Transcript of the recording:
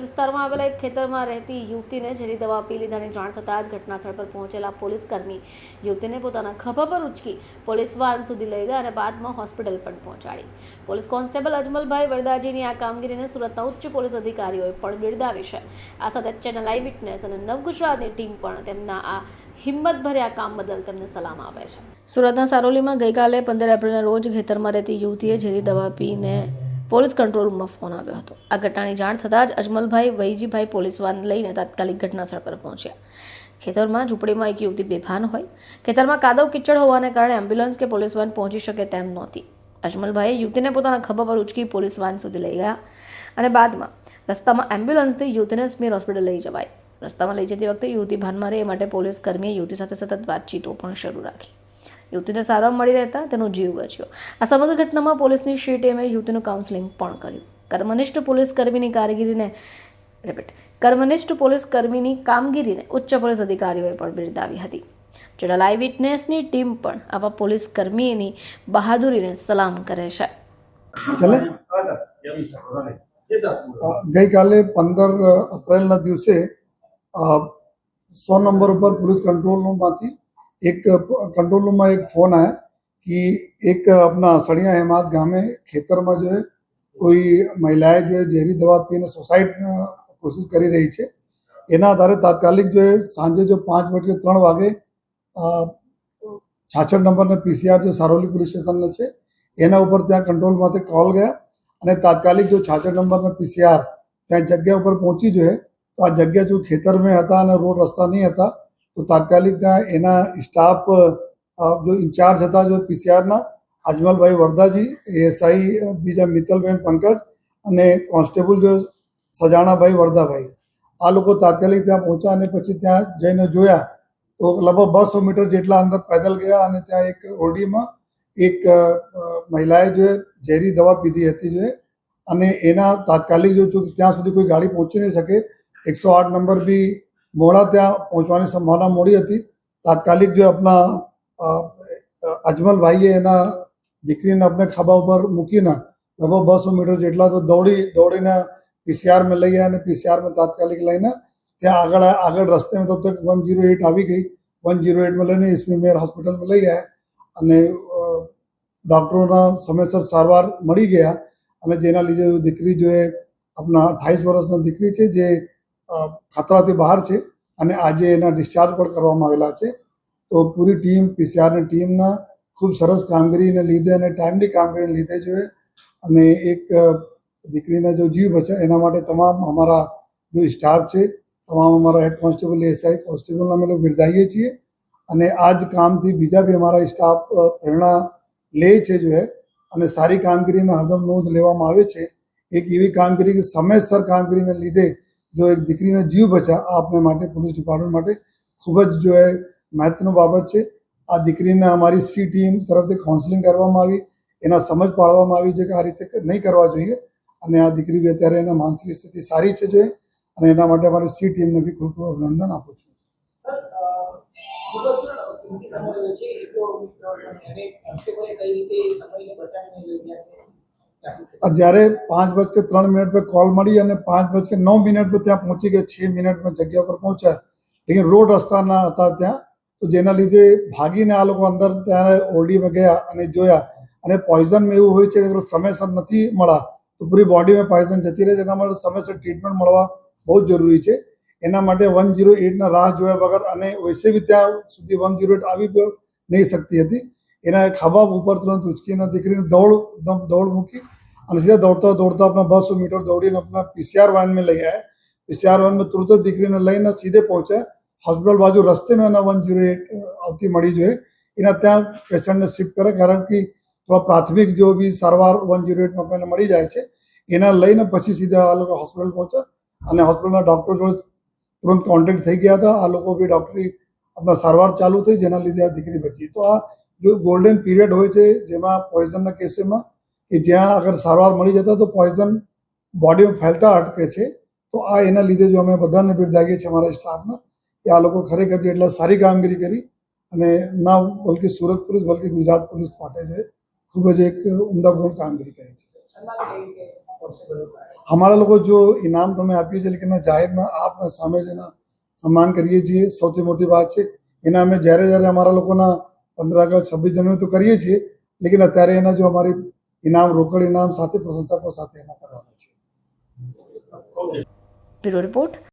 આજમલ વિસ્તારમાં આવેલા એક ખેતરમાં રહેતી યુવતીને ઝેરી દવા પી લીધાની જાણ થતાં જ ઘટનાસ્થળ પર પહોંચેલા પોલીસ કર્મી યુવતીને પોતાના ખભા પર ઉચકી પોલીસ વાન સુધી લઈ ગયા અને બાદમાં હોસ્પિટલ પણ પહોંચાડી. પોલીસ કોન્સ્ટેબલ અજમલભાઈ વરદાજીની આ કામગીરીને સુરતના ઉચ્ચ પોલીસ અધિકારીઓએ પણ બિરદાવી છે. આ સાથે ચેનલ આઈ વિટનેસ અને નવગુજરાતની ટીમ પણ તેમના આ હિંમતભર્યા કામ બદલ તેમને સલામ આપે છે. સુરતના સારોલીમાં ગઈકાલે પંદર એપ્રિલના રોજ ખેતરમાં રહેતી યુવતીએ ઝેરી દવા પીને પોલીસ કંટ્રોલ રૂમમાં ફોન આવ્યો હતો. આ ઘટનાની જાણ થતાં જ અજમલભાઈ, વૈજીભાઈ પોલીસ વાન લઈને તાત્કાલિક ઘટનાસ્થળ પર પહોંચ્યા. ખેતરમાં ઝૂંપડીમાં એક યુવતી બેભાન હોય. ખેતરમાં કાદવ કિચડ હોવાને કારણે એમ્બ્યુલન્સ કે પોલીસ વાન પહોંચી શકે તેમ નહોતી. અજમલભાઈએ યુવતીને પોતાના ખભા પર ઉચકી પોલીસ વાન સુધી લઈ ગયા અને બાદમાં રસ્તામાં એમ્બ્યુલન્સથી યુવતીને સ્મીર હોસ્પિટલ લઈ જવાય. રસ્તામાં લઈ જતી વખતે યુવતી ભાનમાં રહે એ માટે પોલીસ કર્મીએ યુવતી સાથે સતત વાતચીતો પણ શરૂ રાખી. યુવતીને સારવાર મળી રહેતા તેનો જીવ બચ્યો. આ સમગ્ર ઘટનામાં પોલીસની શી ટીમે યુવતીનું કાઉન્સેલિંગ પણ કર્યું. કર્મનિષ્ઠ પોલીસ કર્મીની કારીગીરીને રિપીટ કર્મનિષ્ઠ પોલીસ કર્મીની કામગીરીને ઉચ્ચ પોલીસ અધિકારીઓએ પણ બિરદાવી હતી. જેના લાઈવ વિટનેસની ટીમ પણ આવા પોલીસ કર્મીની બહાદુરીને સલામ કરે છે. ગઈકાલે પંદર એપ્રિલના દિવસે સો નંબર ઉપર પોલીસ કંટ્રોલ રૂમમાંથી એક કંટ્રોલ રૂમમાં એક ફોન આયા कि एक अपना सड़िया हेमाद गांव में खेतर में जो है કોઈ મહિલાએ જો ઝેરી દવા પીને સુસાઇડ કોશિશ કરી રહી છે એના આધારે તાત્કાલિક જો એ સાંજે જો પાંચ વાગે ત્રણ વાગે છાછઠ નંબરના પીસીઆર જે સારોલી પોલીસ સ્ટેશનને છે એના ઉપર ત્યાં કંટ્રોલમાંથી કોલ ગયા અને તાત્કાલિક જો છાછઠ નંબરના પીસીઆર ત્યાં જગ્યા ઉપર પહોંચી જોઈએ તો આ જગ્યા જો ખેતરમાં હતા અને રોડ રસ્તા નહીં હતા તો તાત્કાલિક ત્યાં એના સ્ટાફ જો ઇન્ચાર્જ હતા, જો પીસીઆરના અજમલભાઈ વરદાજી, એએસઆઈ, બીજા મિત્તલબેન પંકજ અને કોન્સ્ટેબલ જો સજાણાભાઈ વરદાભાઈ. આ લોકો તાત્કાલિક ત્યાં પહોંચ્યા અને પછી ત્યાં જઈને જોયા તો લગભગ બસો મીટર જેટલા અંદર પેદલ ગયા અને ત્યાં એક ઓરડીમાં એક મહિલાએ જો ઝેરી દવા પીધી હતી જો અને એના તાત્કાલિક જો ત્યાં સુધી કોઈ ગાડી પહોંચી નહીં શકે, એકસો આઠ નંબર બી મોડા ત્યાં પહોંચવાની સંભાવના મોડી હતી. તાત્કાલિક જે આપણા અજમલભાઈએ એના દીકરીને આપણે ખાબા ઉપર મૂકીને લગભગ બસો મીટર જેટલા તો દોડી, દોડીને પીસીઆરમાં લઈ ગયા અને પીસીઆરમાં તાત્કાલિક લઈને ત્યાં આગળ આગળ રસ્તે તો વન જીરો એટ આવી ગઈ. વન જીરો એટમાં લઈને એસપી મેયર હોસ્પિટલમાં લઈ ગયા અને ડૉક્ટરોના સમયસર સારવાર મળી ગયા અને જેના લીધે દીકરી જો એ આપણા અઠાવીસ વર્ષની દીકરી છે, જે ખતરાથી બહાર છે અને આજે એના ડિસ્ચાર્જ પણ કરવામાં આવેલા છે. તો પૂરી ટીમ, પીસીઆરની ટીમના ખૂબ સરસ કામગીરીને લીધે અને ટાઈમની કામગીરીને લીધે જોઈએ અને એક દીકરીના જો જીવ બચે એના માટે તમામ અમારા જો સ્ટાફ છે, તમામ અમારા હેડ કોન્સ્ટેબલ, એસઆઈ કોન્સ્ટેબલને અમે લોકો બિરદાવીએ છીએ. અને આ જ કામથી બીજા બી અમારા સ્ટાફ પ્રેરણા લે છે જો હે, અને સારી કામગીરીને હરદમ નોંધ લેવામાં આવે છે. એક એવી કામગીરી કે સમયસર કામગીરીને લીધે જો એક દીકરીના જીવ બચા આ માટે પોલીસ ડિપાર્ટમેન્ટ માટે ખૂબ જ જો એ મહત્વનું બાબત છે. આ દીકરીને અમારી સી ટીમ તરફથી કાઉન્સેલિંગ કરવામાં આવી. એના સમજ પાડવામાં આવી છે કે આ રીતે નહીં કરવા જોઈએ. અને આ દીકરી બી અત્યારે એના માનસિક સ્થિતિ સારી છે જોઈએ અને એના માટે અમારી સી ટીમને બી ખૂબ ખૂબ અભિનંદન આપું છું. સમય છે? જ્યારે પાંચ બજ કે ત્રણ મિનિટ પર કોલ મળી અને પાંચ બજ કે નવ મિનિટ પર ત્યાં પહોંચી ગયા, છ મિનિટમાં જગ્યા પર પહોંચ્યા. લેકિન રોડ રસ્તા ના હતા ત્યાં. તો જેના લીધે ભાગીને આ લોકો અંદર ત્યારે ઓરડીમાં ગયા અને જોયા. અને પોઈઝનમાં એવું હોય છે કે સમયસર નથી મળ્યા, તો પૂરી બોડીમાં પોઈઝન જતી રહે છે. એના માટે સમયસર ટ્રીટમેન્ટ મળવા બહુ જરૂરી છે. એના માટે વન જીરો એટના રાહ જોયા વગર અને વૈસે બી ત્યાં સુધી વન જીરો એટ આવી નહીં શકતી હતી. એના ખાબા ઉપર તુરંત ઉચકી એના દીકરીને દોડ દોડ મૂકી અને સીધા દોડતા દોડતા આપણા બસો મીટર દોડીને આપણા પીસીઆર વાન મેં લઈ આવ્યા પીસીઆર વાનમાં તુરંત દીકરીને લઈને સીધે પહોંચ્યા. હોસ્પિટલ બાજુ રસ્તે મેં એના વન જીરો એટ આવતી મળી જોઈએ. એના ત્યાં પેશન્ટને શિફ્ટ કરે, કારણ કે થોડા પ્રાથમિક જો બી સારવાર વન જીરો એટમાં આપણને મળી જાય છે. એના લઈને પછી સીધા આ લોકો હોસ્પિટલ પહોંચ્યા અને હોસ્પિટલના ડૉક્ટર જોડે તુરંત કોન્ટેક્ટ થઈ ગયા હતા. આ લોકો બી ડૉક્ટરી આપણા સારવાર ચાલુ થઈ, જેના લીધે આ દીકરી બચી. તો આ જો ગોલ્ડન પીરિયડ હોય છે, જેમાં પોઈઝનના કેસેમાં કે જ્યાં અગર સારવાર મળી જતા તો પોઈઝન બોડીમાં ફેલતા અટકે છે, તો આ એના લીધે જો અમે બધાને બિરદાવીએ છીએ અમારા સ્ટાફના કે આ લોકો ખરેખર એટલા સારી કામગીરી કરી અને ના બલકી સુરત પોલીસ, બલકી ગુજરાત પોલીસ માટે જે ખૂબ જ એક ઉમદાપૂર્ણ કામગીરી કરી છે. અમારા લોકો જો ઇનામ તમે આપ્યું છે લેકિન જાહેરમાં આપને સામે જેના સન્માન કરીએ છીએ, સૌથી મોટી વાત છે, એના અમે જ્યારે જ્યારે અમારા લોકોના પંદર આગસ્ટ છવ્વીસ જાન્યુઆરી તો કરીએ છીએ, લેકિન અત્યારે એના જો અમારી ઇનામ, રોકડ ઇનામ સાથે, પ્રશંસકો સાથે એના કરવાના છે. રિપોર્ટ.